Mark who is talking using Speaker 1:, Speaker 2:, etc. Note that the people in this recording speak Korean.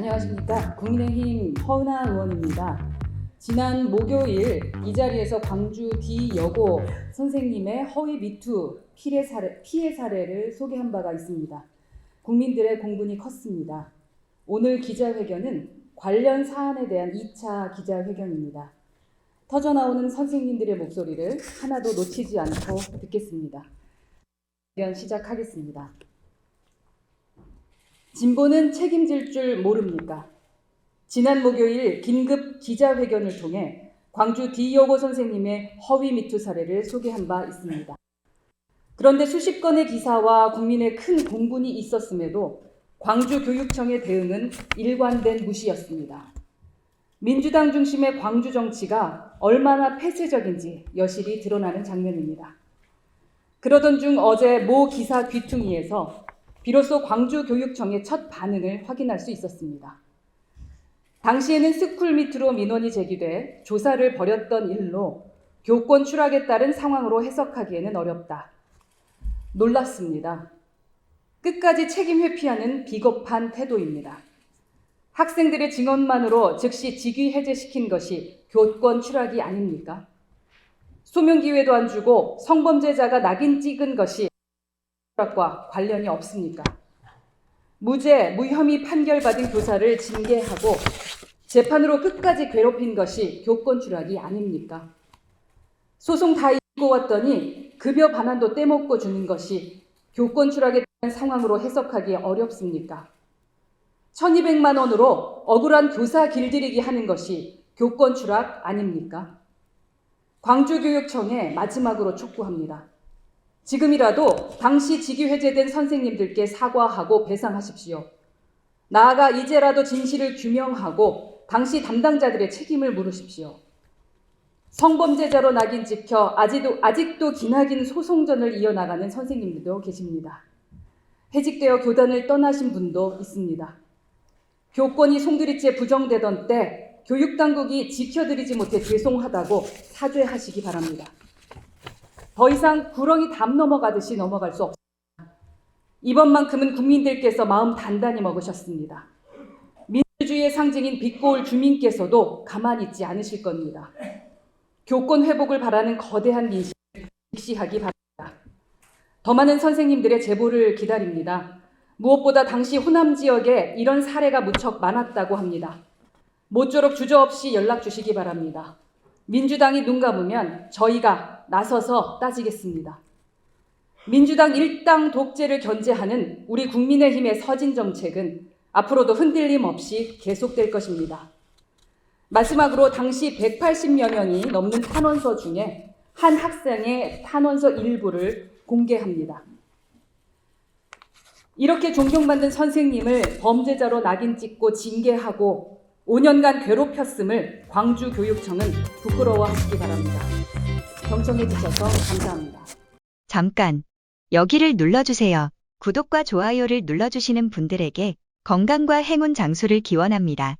Speaker 1: 안녕하십니까. 국민의힘 허은하 의원입니다. 지난 목요일 이 자리에서 광주 디여고 선생님의 허위 미투 피해, 사례, 피해 사례를 소개한 바가 있습니다. 국민들의 공분이 컸습니다. 오늘 기자회견은 관련 사안에 대한 2차 기자회견입니다. 터져나오는 선생님들의 목소리를 하나도 놓치지 않고 듣겠습니다. 시작하겠습니다. 진보는 책임질 줄 모릅니까? 지난 목요일 긴급 기자회견을 통해 광주 디여고 선생님의 허위 미투 사례를 소개한 바 있습니다. 그런데 수십 건의 기사와 국민의 큰 공분이 있었음에도 광주 교육청의 대응은 일관된 무시였습니다. 민주당 중심의 광주 정치가 얼마나 폐쇄적인지 여실히 드러나는 장면입니다. 그러던 중 어제 모 기사 귀퉁이에서 비로소 광주 교육청의 첫 반응을 확인할 수 있었습니다. 당시에는 스쿨 밑으로 민원이 제기돼 조사를 벌였던 일로 교권 추락에 따른 상황으로 해석하기에는 어렵다. 놀랐습니다. 끝까지 책임 회피하는 비겁한 태도입니다. 학생들의 증언만으로 즉시 직위 해제시킨 것이 교권 추락이 아닙니까? 소명 기회도 안 주고 성범죄자가 낙인 찍은 것이 과 관련이 없습니까? 무죄, 무혐의 판결받은 교사를 징계하고 재판으로 끝까지 괴롭힌 것이 교권 추락이 아닙니까? 소송 다 이기고 왔더니 급여 반환도 떼먹고 주는 것이 교권 추락에 대한 상황으로 해석하기 어렵습니까? 1200만 원으로 억울한 교사 길들이기 하는 것이 교권 추락 아닙니까? 광주교육청에 마지막으로 촉구합니다. 지금이라도 당시 직위 해제된 선생님들께 사과하고 배상하십시오. 나아가 이제라도 진실을 규명하고 당시 담당자들의 책임을 물으십시오. 성범죄자로 낙인 찍혀 아직도, 아직도 기나긴 소송전을 이어나가는 선생님들도 계십니다. 해직되어 교단을 떠나신 분도 있습니다. 교권이 송두리째 부정되던 때 교육당국이 지켜드리지 못해 죄송하다고 사죄하시기 바랍니다. 더 이상 구렁이 담 넘어가듯이 넘어갈 수 없습니다. 이번만큼은 국민들께서 마음 단단히 먹으셨습니다. 민주주의의 상징인 빛고울 주민께서도 가만히 있지 않으실 겁니다. 교권 회복을 바라는 거대한 민심을 직시하기 바랍니다. 더 많은 선생님들의 제보를 기다립니다. 무엇보다 당시 호남 지역에 이런 사례가 무척 많았다고 합니다. 모쪼록 주저없이 연락 주시기 바랍니다. 민주당이 눈 감으면 저희가 나서서 따지겠습니다. 민주당 일당 독재를 견제하는 우리 국민의힘의 서진 정책은 앞으로도 흔들림 없이 계속될 것입니다. 마지막으로 당시 180여 명이 넘는 탄원서 중에 한 학생의 탄원서 일부를 공개합니다. 이렇게 존경받는 선생님을 범죄자로 낙인 찍고 징계하고 5년간 괴롭혔음을 광주교육청은 부끄러워하시기 바랍니다. 경청해 주셔서 감사합니다.
Speaker 2: 잠깐. 여기를 눌러주세요. 구독과 좋아요를 눌러주시는 분들에게 건강과 행운 장수를 기원합니다.